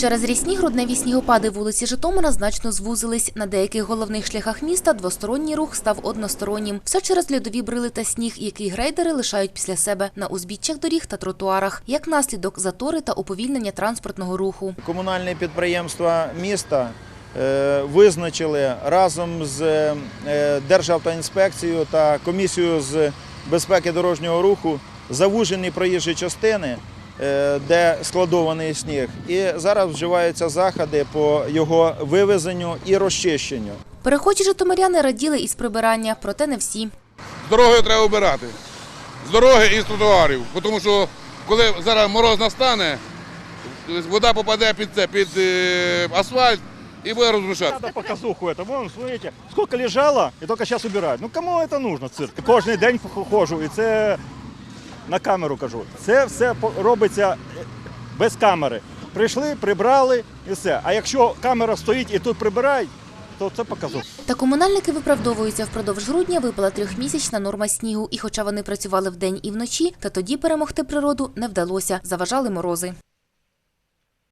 Через рісні грудневі снігопади вулиці Житомира значно звузились. На деяких головних шляхах міста двосторонній рух став одностороннім. Все через льодові брили та сніг, який грейдери лишають після себе на узбіччях доріг та тротуарах. Як наслідок затори та уповільнення транспортного руху. Комунальні підприємства міста е, визначили разом з е, Державтоінспекцією та комісією з безпеки дорожнього руху завужені проїжджі частини, де складований сніг. І зараз вживаються заходи по його вивезенню і розчищенню. Перехожі житомиряни раділи із прибирання, проте не всі. З дорогою треба обирати. З дороги і з тротуарів. Тому що коли зараз мороз настане, вода попаде під це, під е, асфальт і буде розрушати. Надо показуху это. Вон, смотрите, сколько лежало і тільки зараз убирають. Ну кому це нужно, цирк? Кожен день ходжу і це на камеру кажу. Це все робиться е, без камери. Прийшли, прибрали і все. А якщо камера стоїть і тут прибирають, то це показу. Та комунальники виправдовуються впродовж грудня випала трьохмісячна норма снігу. І хоча вони працювали вдень і вночі, та тоді перемогти природу не вдалося. Заважали морози.